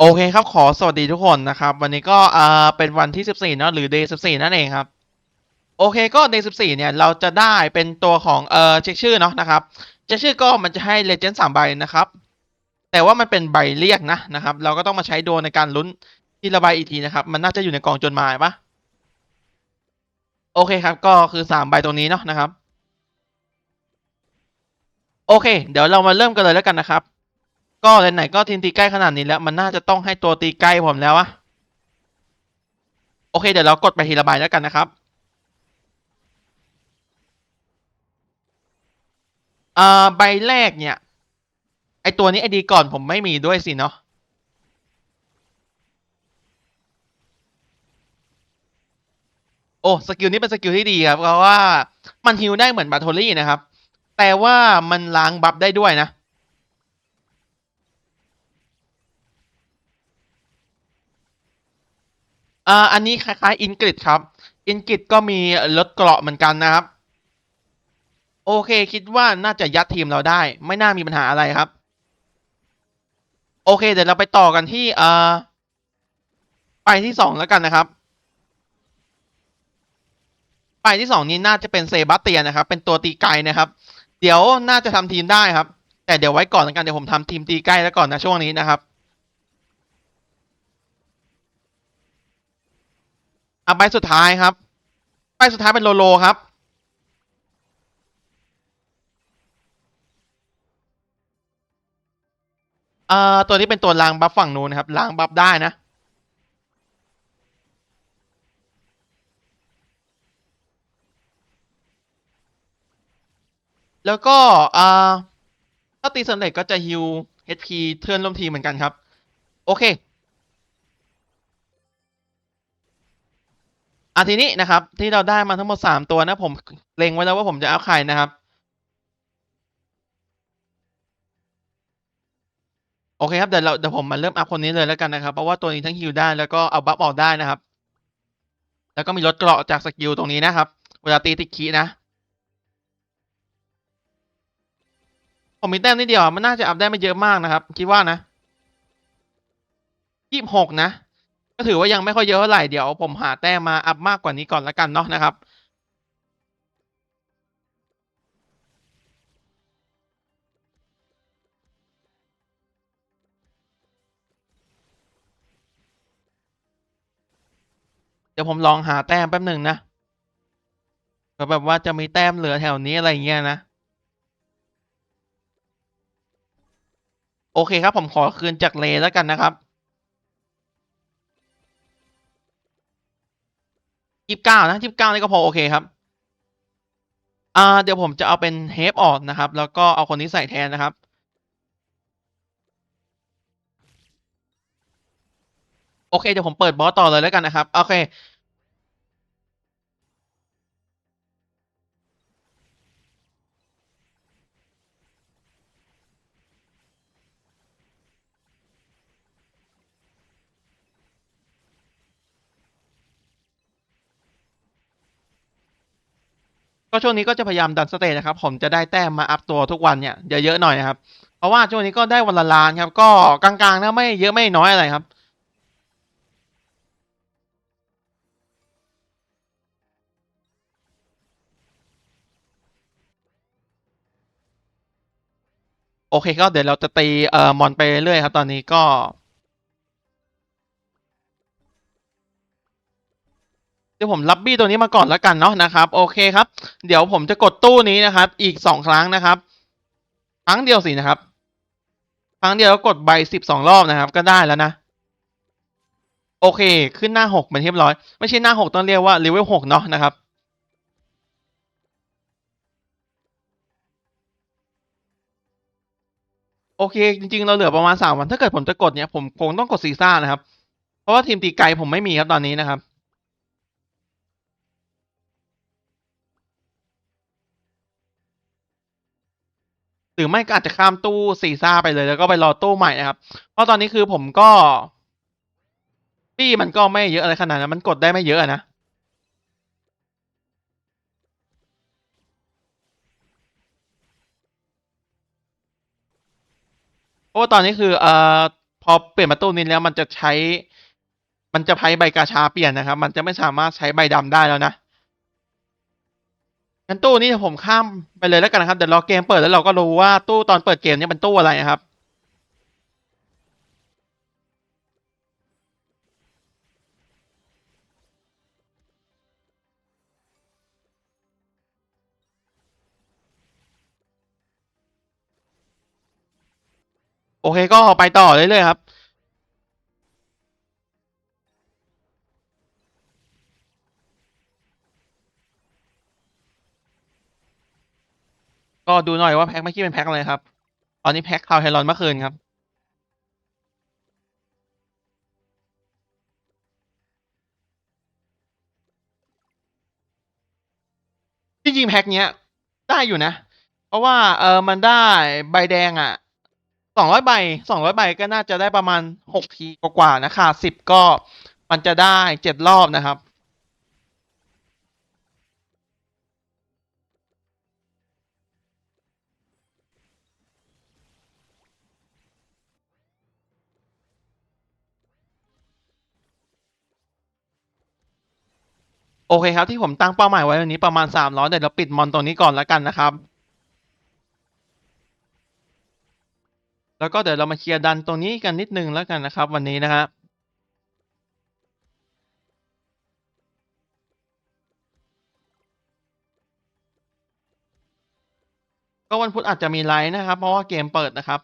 โอเคครับ ขอสวัสดีทุกคนนะครับ วันนี้ก็อ่าเป็นวันที่ 14เนอะหรือ day 14 นั่นเองครับ โอเคก็ day 14 เนี่ย เราจะได้เป็นตัวของเอ่อเช็คชื่อเนาะนะครับเช็คชื่อก็มันจะให้ legend 3 ใบนะครับ แต่ว่ามันเป็นใบเรียกนะนะครับ เราก็ต้องมาใช้โดนในการลุ้นที่ระบายอีกทีนะครับ มันน่าจะอยู่ในกล่องจดหมายปะโอเคครับ ก็คือ 3 ใบตรงนี้เนาะนะครับ โอเค เดี๋ยวเรามาเริ่มกันเลยแล้วกันนะครับ ก็ไหนๆก็ทีมตีใกล้ขนาดนี้แล้ว มันน่าจะต้องให้ตัวตีใกล้ผมแล้วอะโอเค เดี๋ยวเรากดไปทีละใบแล้วกันนะครับอ่าใบแรกเนี่ย ไอตัวนี้ไอดีก่อนผมไม่มีด้วยสิเนาะโอ้สกิลนี้เป็นสกิลที่ดีครับเพราะว่ามันฮิลได้เหมือนบาโทลี่นะครับ แต่ว่ามันล้างบัฟได้ด้วยนะ อ่าอันนี้คล้ายๆอินกริดครับอินกริดก็มีลดเกราะเหมือนกันนะครับ โอเคคิดว่าน่าจะยัดทีมเราได้ ไม่น่ามีปัญหาอะไรครับ โอเค เดี๋ยวเราไปต่อกันที่อ่าไปที่สองแล้วกันนะครับไปที่สองนี้น่าจะเป็นเซบาสเตียนนะครับ เป็นตัวตีไกลนะครับ เดี๋ยวน่าจะทำทีมได้ครับ แต่เดี๋ยวไว้ก่อนแล้วกันเดี๋ยวผมทำทีมตีใกลแล้วก่อนนะช่วงนี้นะครับ อะใบสุดท้ายครับใบสุดท้ายเป็นโลโลครับ เอ่อตัวนี้เป็นตัวล้างบัฟฝั่งนู้นนะครับล้างบัฟได้นะ แล้วก็อ่าถ้าตีสำเร็จก็จะฮิว HP เทือนร่วมทีมเหมือนกันครับ โอเค อะทีนี้นะครับ ที่เราได้มาทั้งหมดสามตัวนะ ผมเล็งไว้แล้วว่าผมจะเอาใครนะครับโอเคครับเดี๋ยวเราเดี๋ยวผมมาเริ่มอัพคนนี้เลยแล้วกันนะครับ เพราะว่าตัวนี้ทั้งฮิลได้แล้วก็เอาบัฟออกได้นะครับ แล้วก็มีลดเกราะจากสกิลตรงนี้นะครับ เวลาตีติดคีนะ ผมมีแต้มนิดเดียวมันน่าจะอัพได้ไม่เยอะมากนะครับ คิดว่านะยี่สิบหกนะ ก็ถือว่ายังไม่ค่อยเยอะเท่าไหร่เดี๋ยวผมหาแต้มมาอัพมากกว่านี้ก่อนละกันเนาะนะครับเดี๋ยวผมลองหาแต้มแป๊บหนึ่งนะแบบว่าจะมีแต้มเหลือแถวนี้อะไรเงี้ยนะ โอเคครับผมขอคืนจากเลแล้วกันนะครับ ยี่สิบเก้านะยี่สิบเก้านี่ก็พอโอเคครับอ่าเดี๋ยวผมจะเอาเป็นเฮฟออกนะครับ แล้วก็เอาคนนี้ใส่แทนนะครับ โอเคเดี๋ยวผมเปิดบอสต่อเลยแล้วกันนะครับ โอเค ก็ช่วงนี้ก็จะพยายามดันสเตจนะครับ ผมจะได้แต้มมาอัพตัวทุกวันเนี่ยเยอะๆหน่อยนะครับ เพราะว่าช่วงนี้ก็ได้วันละล้านครับ ก็กลางๆนะไม่เยอะไม่น้อยอะไรครับโอเคก็เดี๋ยวเราจะตีเอ่อมอนไปเรื่อยครับ ตอนนี้ก็ เดี๋ยวผมรับบี้ตัวนี้มาก่อนแล้วกันเนาะนะครับโอเคครับ เดี๋ยวผมจะกดตู้นี้นะครับ อีกสองครั้งนะครับ ครั้งเดียวสินะครับ ครั้งเดียวแล้วกดใบสิบสองรอบนะครับ ก็ได้แล้วนะโอเค ขึ้นหน้าหกเป็นเรียบร้อย ไม่ใช่หน้าหกต้องเรียกว่าเลเวลหกเนาะนะครับโอเค จริง ๆ เราเหลือประมาณสามวัน ถ้าเกิดผมจะกดเนี่ยผมคงต้องกดซีซ่านะครับ เพราะว่าทีมตีไกลผมไม่มีครับตอนนี้นะครับ หรือไม่ก็อาจจะข้ามตู้ซีซ่าไปเลย แล้วก็ไปรอตู้ใหม่นะครับ เพราะตอนนี้คือผมก็ปี้มันก็ไม่เยอะอะไรขนาดนั้นมันกดได้ไม่เยอะนะเพราะว่าตอนนี้คือเอ่อพอเปลี่ยนมาตู้นี้แล้วมันจะใช้ มันจะใช้ใบกาชาเปลี่ยนนะครับ มันจะไม่สามารถใช้ใบดำได้แล้วนะ งั้นตู้นี้ผมข้ามไปเลยแล้วกันนะครับ เดี๋ยวรอเกมเปิดแล้วเราก็รู้ว่าตู้ตอนเปิดเกมเนี่ยเป็นตู้อะไรนะครับ โอเคก็ไปต่อเรื่อยๆครับ ก็ดูหน่อยว่าแพ็คเมื่อกี้เป็นแพ็คอะไรครับ ตอนนี้แพ็คคาวไฮรอนเมื่อคืนครับ จริงๆแพ็คเนี้ย ได้อยู่นะ เพราะว่าเออมันได้ใบแดงอะสองร้อยใบสองร้อยใบก็น่าจะได้ประมาณหกทีกว่าๆนะขาดสิบก็มันจะได้เจ็ดรอบนะครับ โอเคครับที่ผมตั้งเป้าหมายไว้วันนี้ประมาณสามร้อยเดี๋ยวเราปิดมอนตรงนี้ก่อนแล้วกันนะครับ แล้วก็เดี๋ยวเรามาเคลียร์ดันตรงนี้กันนิดนึงแล้วกันนะครับ วันนี้นะครับก็วันพุธอาจจะมีไลฟ์นะครับ เพราะว่าเกมเปิดนะครับ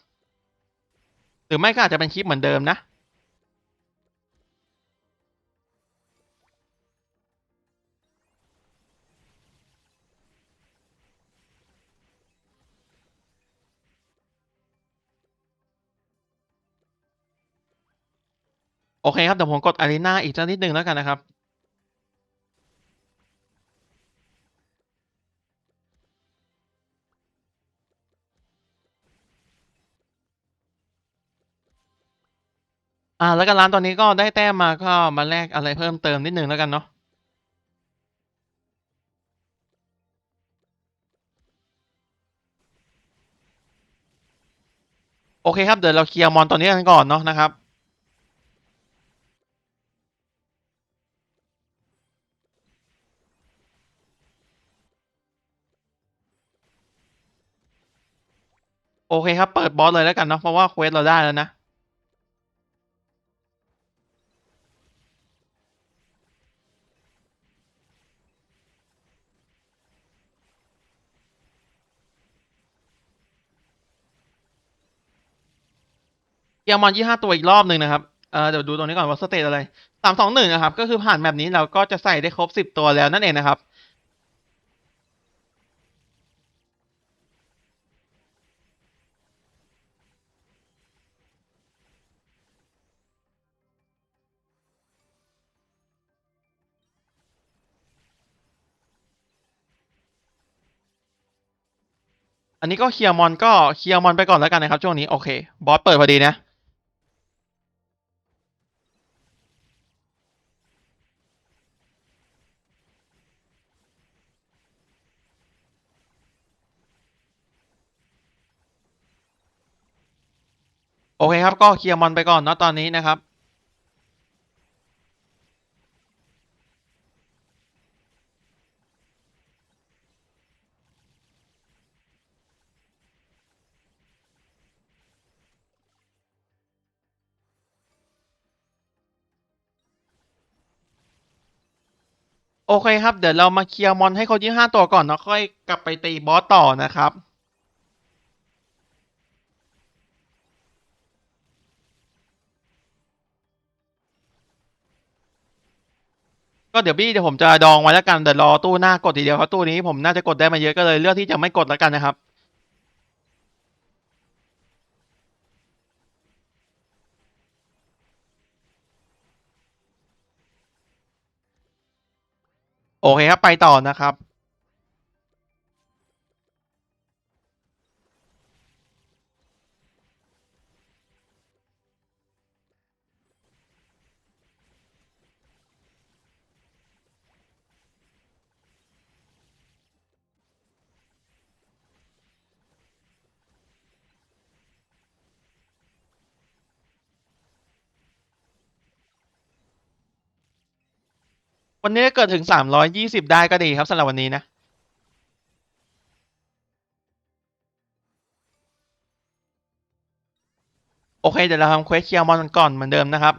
หรือไม่ก็อาจจะเป็นคลิปเหมือนเดิมนะ โอเคครับ เดี๋ยวผมกดอารีนาอีกสักนิดนึงแล้วกันนะครับ อ่า แล้วก็ร้านตอนนี้ก็ได้แต้มมาก็มาแลกอะไรเพิ่มเติมนิดนึงแล้วกันเนาะโอเคครับ เดี๋ยวเราเคลียร์มอนตัวนี้กันก่อนเนาะนะครับ โอเคครับ เปิดบอสเลยแล้วกันเนาะเพราะว่าเควสเราได้แล้วนะเคลียร์มอนยี่ห้าตัวอีกรอบหนึ่งนะครับเออเดี๋ยวดูตรงนี้ก่อนว่าสเตตอะไรสามสองหนึ่งนะครับ ก็คือผ่านแบบนี้เราก็จะใส่ได้ครบสิบตัวแล้วนั่นเองนะครับ อันนี้ก็เคลียร์มอนก็เคลียร์มอนไปก่อนแล้วกันนะครับ ช่วงนี้โอเค บอสเปิดพอดีนะโอเคครับ ก็เคลียร์มอนไปก่อนเนาะตอนนี้นะครับ เคครับ เดี๋ยวเรามาเคลียร์มอนให้เขายี่ห้าตัวก่อนเนาะค่อยกลับไปตีบอสต่อนะครับก็เดี๋ยวพี่เดี๋ยวผมจะดองไว้แล้วกันเดี๋ยวรอตู้หน้ากดทีเดียวเพราะตู้นี้ผมน่าจะกดได้มาเยอะก็เลยเลือกที่จะไม่กดแล้วกันนะครับ โอเคครับ ไปต่อนะครับ วันนี้เกิดถึงสามร้อยยี่สิบได้ก็ดีครับสำหรับวันนี้นะโอเคเดี๋ยวเราทำเควสเคลียร์มอนกันก่อนเหมือนเดิมนะครับ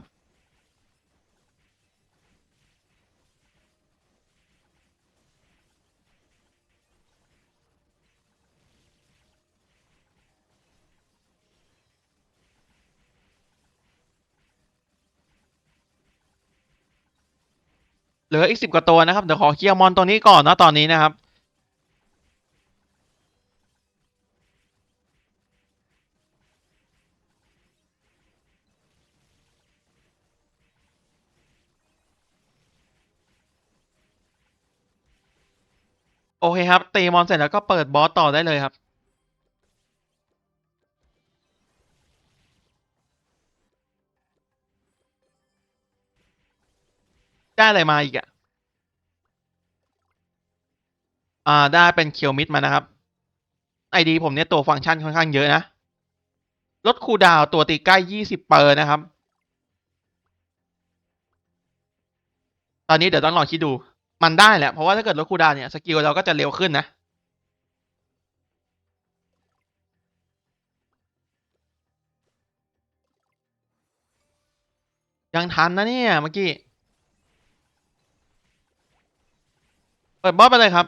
ลืออีกสิบกว่าตัวนะครับ เดี๋ยวขอเคลียร์มอนตัวนี้ก่อนนะตอนนี้นะครับ โอเคครับตีมอนเสร็จแล้วก็เปิดบอสต่อได้เลยครับ ได้อะไรมาอีกอะ อ่า ได้เป็นเคียวมิดมานะครับไอดีผมเนี่ยตัวฟังก์ชันค่อนข้างเยอะนะ ลดคูดาวตัวตีใกล้ยี่สิบเปอร์นะครับ ตอนนี้เดี๋ยวต้องลองคิดดู มันได้แหละ เพราะว่าถ้าเกิดลดคูดาวเนี่ย สกิลเราก็จะเร็วขึ้นนะยังทันนะเนี่ยเมื่อกี้ ปิดบอสไปเลยครับ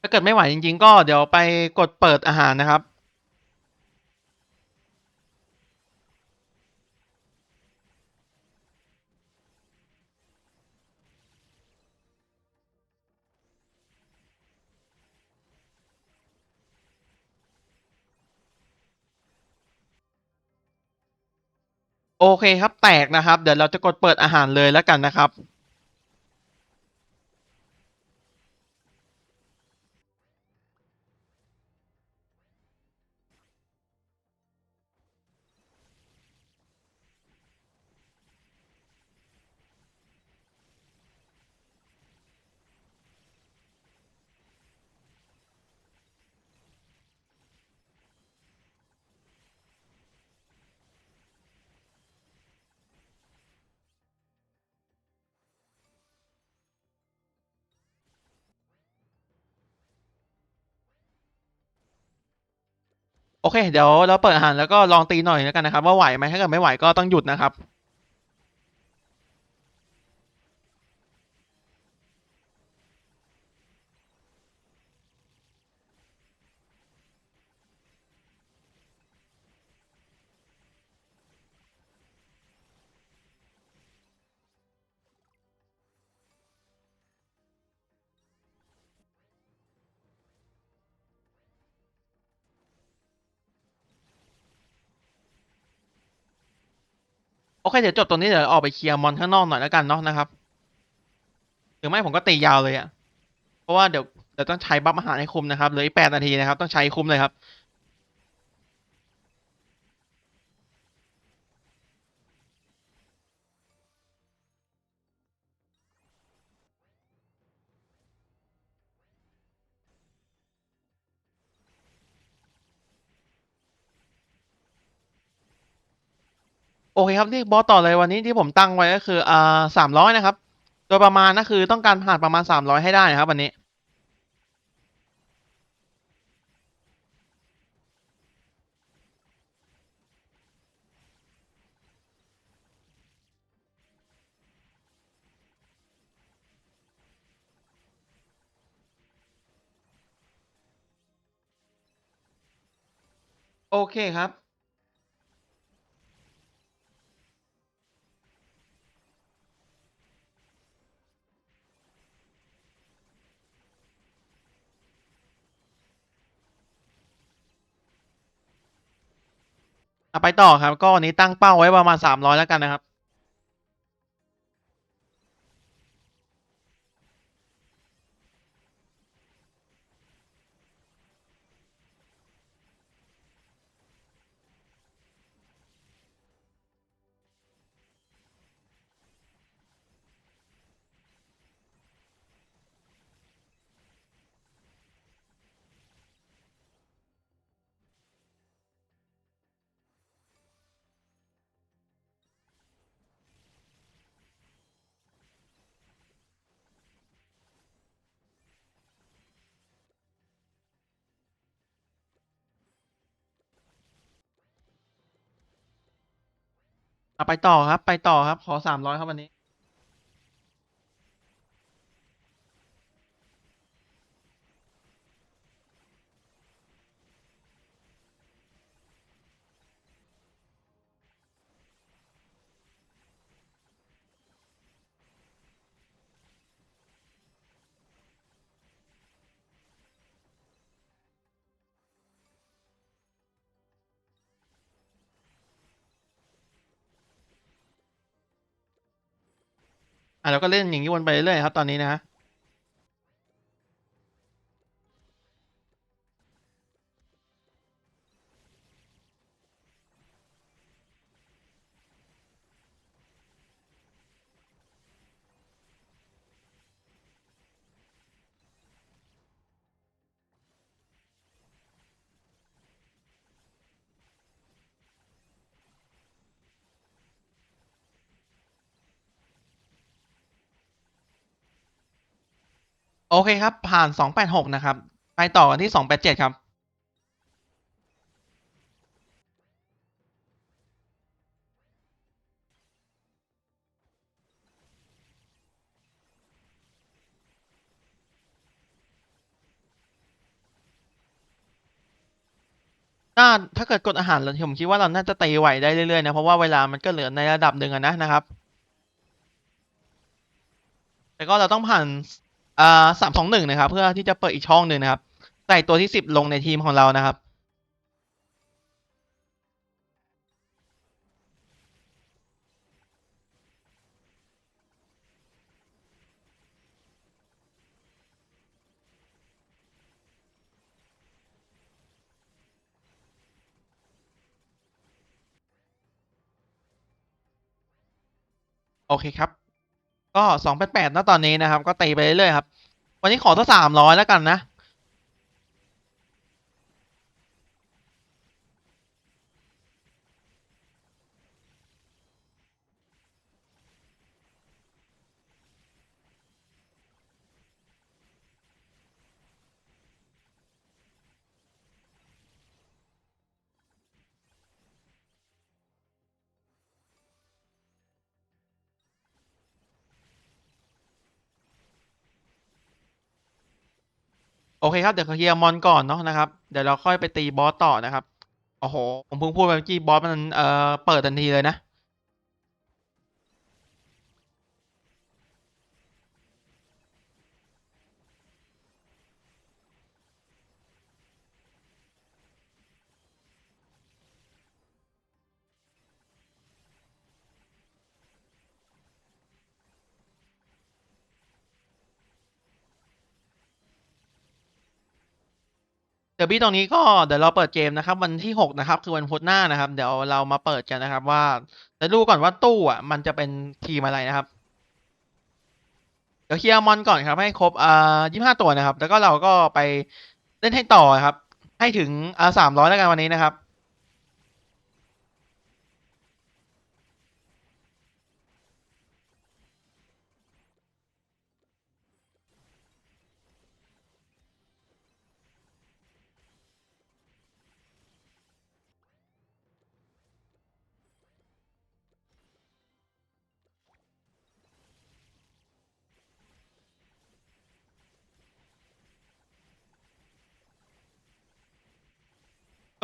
ถ้าเกิดไม่ไหวจริง ๆ ก็เดี๋ยวไปกดเปิดอาหารนะครับ โอเคครับแตกนะครับ เดี๋ยวเราจะกดเปิดอาหารเลยแล้วกันนะครับ โอเค เดี๋ยวเราเปิดอาหารแล้วก็ลองตีหน่อยแล้วกันนะครับ ว่าไหวไหมถ้าเกิดไม่ไหวก็ต้องหยุดนะครับ เคเดี๋ยวจบตรงนี้เดี๋ยวออกไปเคลียร์มอนข้างนอกหน่อยแล้วกันเนาะนะครับหรือไม่ผมก็ตียาวเลยอะ่ะเพราะว่าเดี๋ยวเดี๋ยวต้องใช้บัฟอาหารให้คุมนะครับเหลืออีกแปดนาทีนะครับ ต้องใช้คุมเลยครับ โอเคครับนี่บอสต่อเลยวันนี้ที่ผมตั้งไว้ก็คืออ่าสามร้อยนะครับ โดยประมาณก็คือต้องการผ่านประมาณสามร้อยให้ได้นะครับวันนี้โอเคครับ อะไปต่อครับ ก็วันนี้ตั้งเป้าไว้ประมาณสามร้อยแล้วกันนะครับ เอาไปต่อครับ ไปต่อครับ ขอสามร้อยครับวันนี้ อะเราก็เล่นอย่างนี้วนไปเรื่อยครับตอนนี้นะฮะ โอเคครับ ผ่านสองแปดหกนะครับ ไปต่อกันที่สองแปดเจ็ดครับถ้าถ้าเกิดกดอาหารเราผมคิดว่าเราน่าจะตีไหวได้เรื่อยๆนะ เพราะว่าเวลามันก็เหลือในระดับหนึ่งอะนะนะครับ แต่ก็เราต้องผ่าน อ่าสามสองหนึ่งนะครับ เพื่อที่จะเปิดอีกช่องหนึ่งนะครับ ใส่ตัวที่สิบลงในทีมของเรานะครับโอเคครับ ก็สองแปดแปดนะตอนนี้นะครับ ก็ตีไปเรื่อยๆครับ วันนี้ขอสักสามร้อยแล้วกันนะ โอเคครับ เดี๋ยวเคลียร์มอนก่อนเนาะนะครับ เดี๋ยวเราค่อยไปตีบอสต่อนะครับ โอ้โห ผมเพิ่งพูดไปเมื่อกี้บอสมันเอ่อเปิดทันทีเลยนะ ดี๋ยวบี้ตรงนี้ก็เดี๋ยวเราเปิดเกมนะครับวันที่หกนะครับ คือวันพุธหน้านะครับ เดี๋ยวเรามาเปิดกันนะครับ ว่าจะดูก่อนว่าตู้อะมันจะเป็นทีมอะไรนะครับ เดี๋ยวเคลียร์มอนก่อนครับ ให้ครบอ่ายี่ห้าตัวนะครับ แล้วก็เราก็ไปเล่นให้ต่อครับ ให้ถึงอ่าสามร้อยแล้วกันวันนี้นะครับ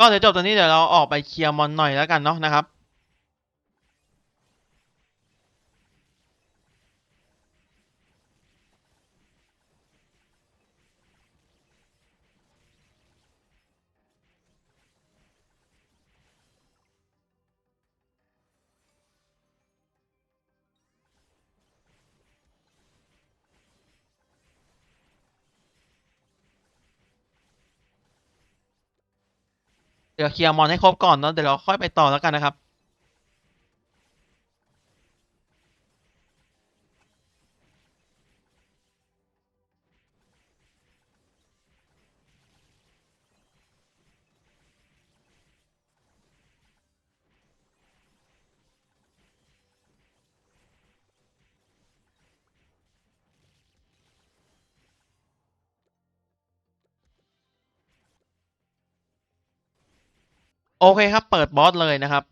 ก็เดี๋ยวจบตอนนี้เดี๋ยวเราออกไปเคลียร์มอนหน่อยแล้วกันเนาะนะครับ เดี๋ยวเคลียร์มอนให้ครบก่อนเนาะเดี๋ยวเราค่อยไปต่อแล้วกันนะครับ โอเคครับ เปิดบอสเลยนะครับ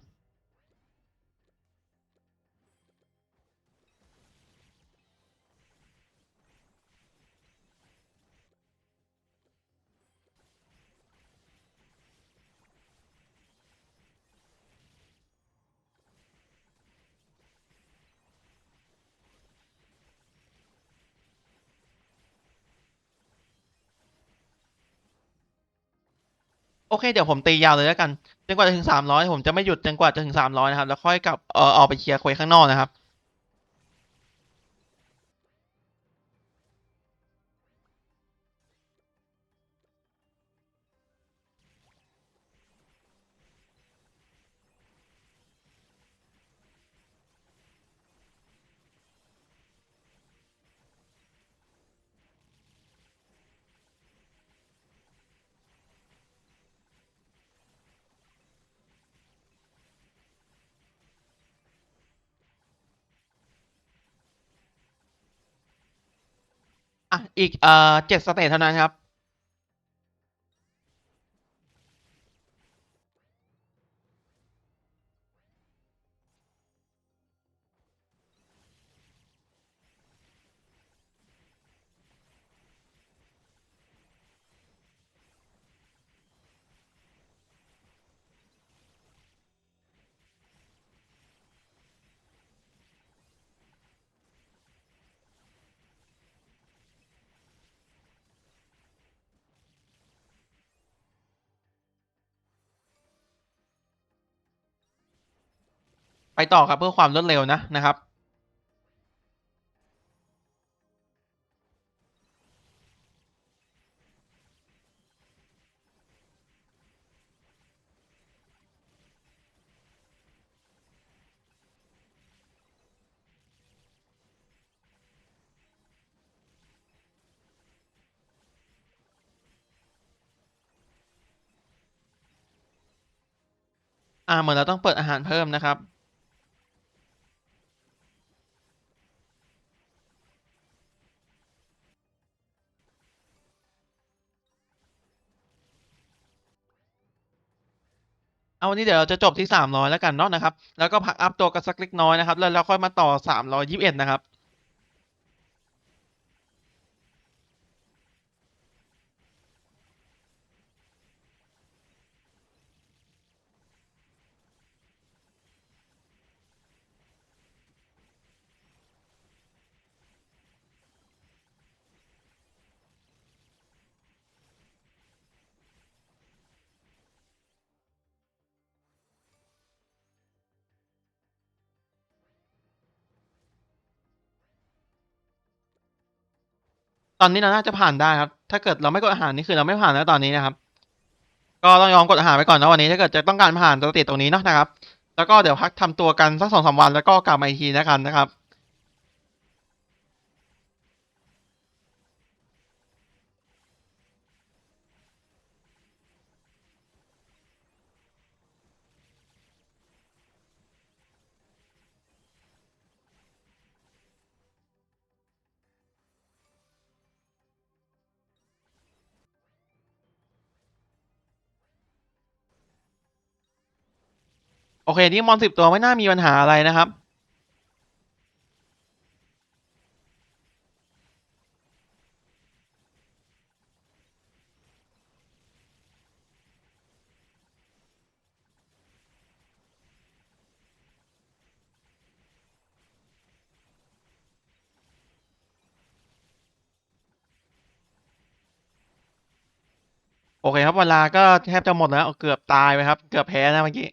โอเคเดี๋ยวผมตียาวเลยแล้วกันจนกว่าจะถึงสามร้อยผมจะไม่หยุดจนกว่าจะถึงสามร้อยนะครับแล้วค่อยกลับเอ่อออกไปเคลียร์ควยข้างนอกนะครับ อะอีกเอ่อเจ็ดสเตจเท่านั้นครับ ไปต่อครับเพื่อความรวดเร็วนะนะครับ อ่าเหมือนเราต้องเปิดอาหารเพิ่มนะครับ เอาวันนี้เดี๋ยวเราจะจบที่ 300 แล้วกันเนาะนะครับ แล้วก็พักอัพตัวกันสักเล็กน้อยนะครับ แล้วเราค่อยมาต่อ 321 นะครับ ตอนนี้เราน่าจะผ่านได้ครับ ถ้าเกิดเราไม่กดอาหารนี่คือเราไม่ผ่านแล้วตอนนี้นะครับ ก็ต้องยอมกดอาหารไปก่อนนะวันนี้ ถ้าเกิดจะต้องการผ่านตัวติดตรงนี้เนาะนะครับ แล้วก็เดี๋ยวพักทำตัวกันสักสองสามวันแล้วก็กลับมาอีกทีนะกันนะครับ โอเคนี่มอนสิบตัวไม่น่ามีปัญหาอะไรนะครับ โอเคครับเวลาก็แทบจะหมดแล้วเกือบตายไปครับ เกือบแพ้นะเมื่อกี้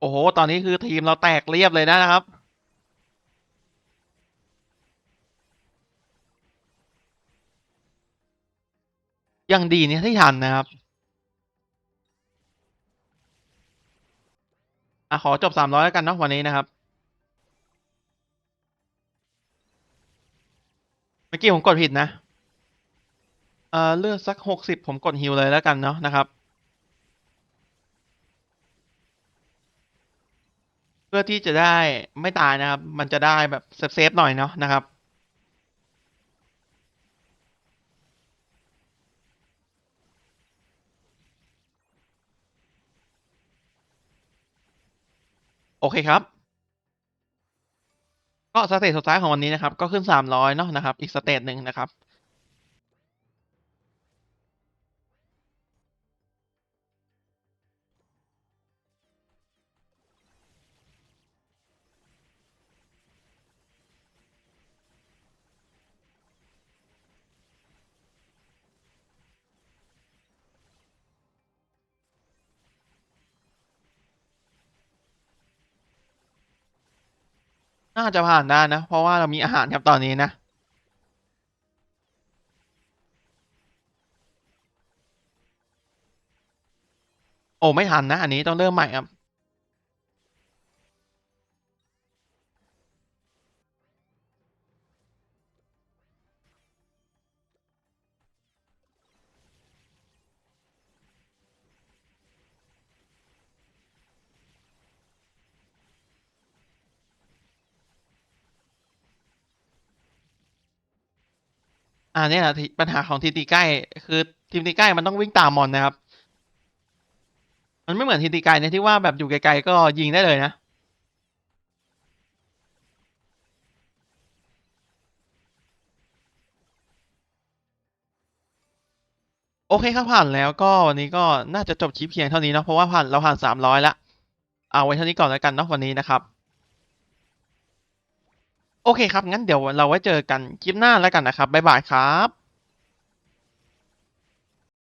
โอ้โห ตอนนี้คือทีมเราแตกเรียบเลยนะครับ ยังดีเนี่ยที่ทันนะครับอะขอจบสามร้อยแล้วกันเนาะวันนี้นะครับ เมื่อกี้ผมกดผิดนะ เอ่อเลือกสักหกสิบผมกดฮิวเลยแล้วกันเนาะนะครับ เพื่อที่จะได้ไม่ตายนะครับ มันจะได้แบบเซฟๆหน่อยเนาะนะครับโอเคครับ ก็สเตจสุดท้ายของวันนี้นะครับ ก็ขึ้นสามร้อยเนาะนะครับ อีกสเตจหนึ่งนะครับ น่าจะผ่านได้นะ เพราะว่าเรามีอาหารครับตอนนี้นะ โอ้ไม่ทันนะ อันนี้ต้องเริ่มใหม่ครับ อ่าเนี่ยแหละที่ปัญหาของทีมตีใกล้ คือทีมตีใกล้มันต้องวิ่งตามมอนนะครับ มันไม่เหมือนทีมตีไกลเนี่ยที่ว่าแบบอยู่ไกลๆก็ยิงได้เลยนะโอเคครับผ่านแล้วก็วันนี้ก็น่าจะจบคลิปเพียงเท่านี้เนาะเพราะว่าผ่านเราผ่านสามร้อยละเอาไว้เท่านี้ก่อนแล้วกันเนาะวันนี้นะครับ โอเคครับ งั้นเดี๋ยวเราไว้เจอกันคลิปหน้าแล้วกันนะครับ บ๊ายบายครับ